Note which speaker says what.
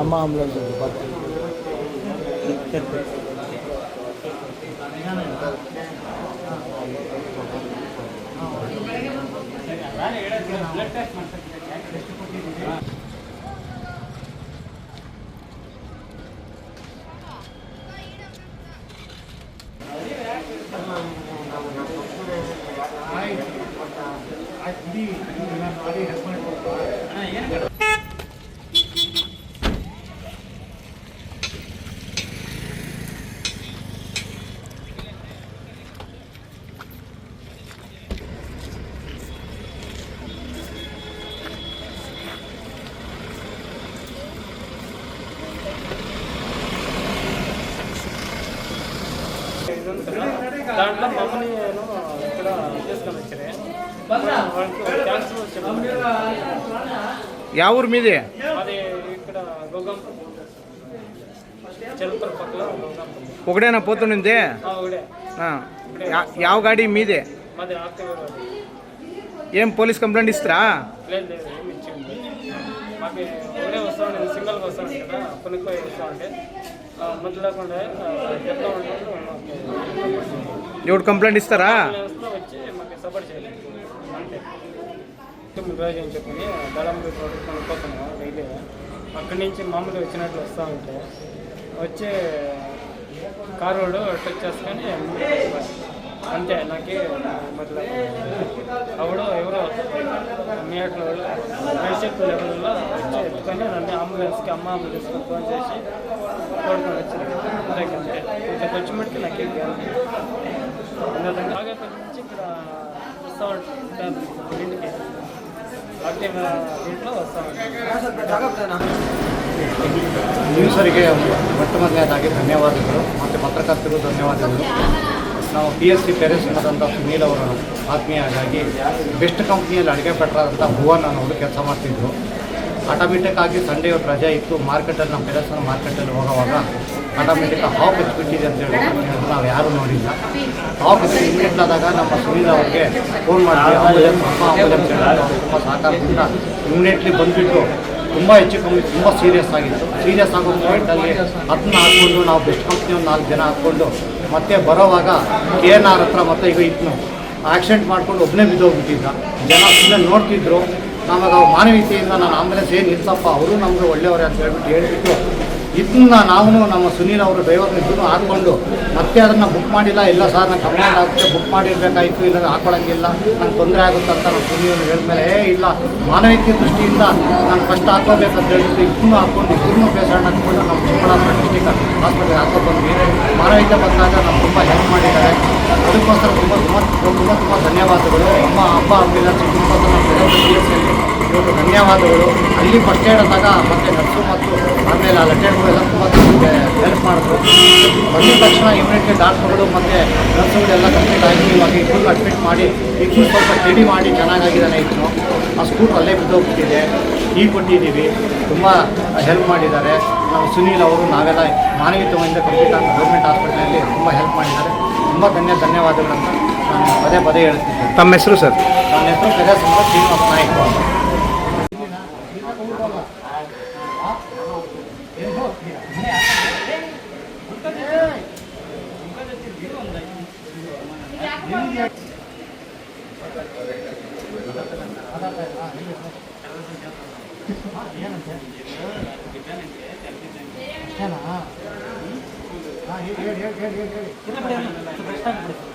Speaker 1: அம்மா ஆம்புலன்ஸ் பார்த்து. Blood test ಮಾಡ್ಸಕ್ಕೆ ಆಯ್ತು
Speaker 2: ಮಾಡಿ ಹೆಲ್ಪ್ దాంట్లో
Speaker 1: మమ్మల్ని ఇక్కడ
Speaker 2: తీసుకొని యా ఊరు మీదే?
Speaker 1: ఇక్కడ గోగంపూర్
Speaker 2: ಚಲಪುರ ಪಕ್ಕಲ ಒಗಡೇನಾ ಪೋತು
Speaker 1: ನಿಂದೆ ಹಾಂ ಯಾವ ಗಾಡಿ ಮೀದೆ ಏನು ಪೊಲೀಸ್ ಕಂಪ್ಲೇಂಟ್ సింగల్ వస్తా ఉంటే కొనుక్కోయి వస్తా ఉంటే ముందు లేకుండా ప్రోడక్ట్ కంప్లైంట్ డైలీ అక్కడి నుంచి మామూలుగా వచ్చినట్లు వస్తూ ఉంటే వచ్చే కారు వాడు టచ్ చేసుకొని అంతే నాకు మతల అవడు ఎవరో మీ అట్లా లెవెల్లో వచ్చి ఎత్తుకొని నన్ను అంబులెన్స్కి అమ్మ అంబులెన్స్కి ఫోన్ చేసి కోరుకొని వచ్చారు. అంతే ఇంతకు వచ్చి మట్టుకు నాకు ఏం కాదు ఎందుకంటే బాగా నుంచి ఇక్కడ వస్తూ ఉంటాను ఇంటికి యాక్టివ్ ఇంట్లో వస్తూ ఉంటాను
Speaker 3: ನ್ಯೂಸರಿಗೆ ಮೊಟ್ಟ ಮೊದಲನೇದಾಗಿ ಧನ್ಯವಾದಗಳು ಮತ್ತು ಪತ್ರಕರ್ತರಿಗೂ ಧನ್ಯವಾದಗಳು ನಾವು P S C parents ಅನ್ನೋದಂಥ Sunil ಅವರ ಆತ್ಮೀಯರಾಗಿ ಬೆಸ್ಟ್ ಕಂಪ್ನಿಯಲ್ಲಿ ಅಡುಗೆ ಭಟ್ರಾದಂಥ ಭುವನ್ ಅನ್ನೋರು ಕೆಲಸ ಮಾಡ್ತಿದ್ರು ಆಟೋಮೆಟಿಕ್ ಆಗಿ ಸಂಡೇ ಇವತ್ತು ರಜೆ ಇತ್ತು ಮಾರ್ಕೆಟಲ್ಲಿ ನಮ್ಮ ಪೇರೆಂಟ್ಸ್ ಮಾರ್ಕೆಟಲ್ಲಿ ಹೋಗೋವಾಗ ಆಟೋಮೆಟಿಕ್ ಹಾಫ್ ಕಚ್ಬಿಟ್ಟಿದೆ ಅಂತ ಹೇಳಿ. ನಾವು ಯಾರೂ ನೋಡಿಲ್ಲ. ಹಾಫ್ ಇಮಿಡಿಯೇಟ್ ಆದಾಗ ನಮ್ಮ ಸುನೀಲ್ ಅವರಿಗೆ ಫೋನ್ ಮಾಡಿ ಆಂಬುಲೆನ್ಸ್ ಅಮ್ಮ ಆಂಬುಲೆನ್ಸ್ ತುಂಬ ಸಹಕಾರದಿಂದ ಇಮ್ಮಿಡಿಯೇಟ್ಲಿ ಬಂದುಬಿಟ್ಟು ತುಂಬ ಹೆಚ್ಚು ಕಮ್ಮಿ, ತುಂಬ ಸೀರಿಯಸ್ ಆಗಿತ್ತು. ಸೀರಿಯಸ್ ಆಗೋ ಪಾಯಿಂಟಲ್ಲಿ ಅದನ್ನ ಹಾಕ್ಕೊಂಡು ನಾವು ಬೆಸ್ಟ್ ಕಂಪ್ನಿ ಒಂದು ನಾಲ್ಕು ಜನ ಹಾಕ್ಕೊಂಡು ಮತ್ತೆ ಬರೋವಾಗ ಕೆ ಎನ್ ಆರ್ ಹತ್ರ ಮತ್ತೆ ಈಗ ಇದ್ನು. ಆಕ್ಸಿಡೆಂಟ್ ಮಾಡ್ಕೊಂಡು ಒಬ್ಬನೇ ಬಿದ್ದೋಗ್ಬಿಟ್ಟಿದ್ದ. ಜನ ಸುಮ್ಮನೆ ನೋಡ್ತಿದ್ರು. ನಮಗೆ ಮಾನವೀಯತೆಯಿಂದ ನಾನು ಆಂಬುಲೆನ್ಸ್ ಏನು ನಿಲ್ಸಪ್ಪ ಅವರು ನಮಗೆ ಒಳ್ಳೆಯವರೇ ಅಂತ ಹೇಳ್ಬಿಟ್ಟು ಹೇಳ್ಬಿಟ್ಟು ಇದನ್ನ ನಾವು ನಮ್ಮ ಸುನೀಲ್ ಅವರು ಡ್ರೈವರ್ನ ಇಬ್ಬರು ಹಾಕ್ಕೊಂಡು ಮತ್ತೆ ಅದನ್ನು ಬುಕ್ ಮಾಡಿಲ್ಲ, ಇಲ್ಲ ಸರ್ ನಾನು ಕಂಪ್ಲೇಂಟ್ ಆಗುತ್ತೆ ಬುಕ್ ಮಾಡಿರ್ಬೇಕಾಯ್ತು, ಇಲ್ಲ ಹಾಕೊಳ್ಳಂಗಿಲ್ಲ ನಂಗೆ ತೊಂದರೆ ಆಗುತ್ತೆ ಅಂತ ನಮ್ಮ ಸುನೀಲ್ ಹೇಳಿದ್ಮೇಲೆ, ಏ, ಇಲ್ಲ ಮಾನವೀಯ ದೃಷ್ಟಿಯಿಂದ ನಾನು ಫಸ್ಟ್ ಹಾಕೋಬೇಕಂತ ಹೇಳಿದ್ರು ಇದನ್ನು ಹಾಕ್ಕೊಂಡು ಇದನ್ನು ಪೇಷಂಟ್ ಹಾಕ್ಕೊಂಡು ನಮ್ಮ ಚಿಕ್ಕಬಳ್ಳಾಪುರ ಡಿಸ್ಟಿಕ್ ಹಾಸ್ಪಿಟಲ್ಗೆ ಹಾಕೋಬಂದ್ವಿ ಮಾನವೀಯತೆ ಬಂದಾಗ ನಾವು ತುಂಬ ಹೆಲ್ಪ್ ಮಾಡಿದ್ದಾರೆ. ಅದಕ್ಕೋಸ್ಕರ ತುಂಬ ತುಂಬ ತುಂಬ ತುಂಬ ಧನ್ಯವಾದಗಳು. ನಮ್ಮ ಹಬ್ಬ ಅಂಬಿಲ್ಲ ಚಿಕ್ಕಮಕ್ಕಳು ನಮ್ಮ ಧನ್ಯವಾದಗಳು. ಅಲ್ಲಿ ಫಸ್ಟ್ ಏಡ್ ಆದಾಗ ಮತ್ತೆ ನರ್ಸು ಮತ್ತು ಆಮೇಲೆ ಆ ಲೆಟರ್ಗಳೆಲ್ಲ ತುಂಬ ಹೆಲ್ಪ್ ಮಾಡಿದ್ರು. ಬಂದ ತಕ್ಷಣ ಇಮ್ಯುನಿಟಿ ಡಾಕ್ಟ್ರುಗಳು ಮತ್ತು ನರ್ಸುಗಳೆಲ್ಲ ಕಂಪ್ಲೀಟ್ ಆಗಿ ಇವಾಗ ಇಬ್ಬರು ಅಡ್ಮಿಟ್ ಮಾಡಿ ಇಬ್ಬರು ಸ್ವಲ್ಪ ಸ್ಟಡಿ ಮಾಡಿ ಚೆನ್ನಾಗಾಗಿದ್ದಾನೆ ಇತ್ತು ಆ ಸ್ಕೂಲ್ ಅಲ್ಲೇ ಬಿದ್ದೋಗ್ಬಿಟ್ಟಿದೆ. ಈ ಕೊಟ್ಟಿದ್ದೀವಿ. ತುಂಬ ಹೆಲ್ಪ್ ಮಾಡಿದ್ದಾರೆ. ನಾವು ಸುನೀಲ್ ಅವರು ನಾವೆಲ್ಲ ಮಾನವೀಯತೆಯಿಂದ ಕಂಪ್ಲೀಟ್ ಆಗಿ ಗೌರ್ಮೆಂಟ್ ಹಾಸ್ಪಿಟಲಲ್ಲಿ ತುಂಬ ಹೆಲ್ಪ್ ಮಾಡಿದ್ದಾರೆ. ತುಂಬ ಧನ್ಯ ಧನ್ಯವಾದಗಳನ್ನು ನಾನು ಪದೇ ಪದೇ ಹೇಳ್ತಿದ್ದೆ
Speaker 2: ತಮ್ಮ ಹೆಸರು ಸರ್?
Speaker 3: ನನ್ನ ಹೆಸರು ಕೈಲಾಸಂದ್ರ ಟೀಮ್ ಆಫ್ ಅಂತ
Speaker 1: 알겠습니다. 그래서 그냥 해. 네. 물까지 물까지 위로 온다.
Speaker 3: 이게 아까 아, 얘, 얘, 얘, 얘, 얘, 얘. 이리
Speaker 4: 빨리, 빨리, 빨리.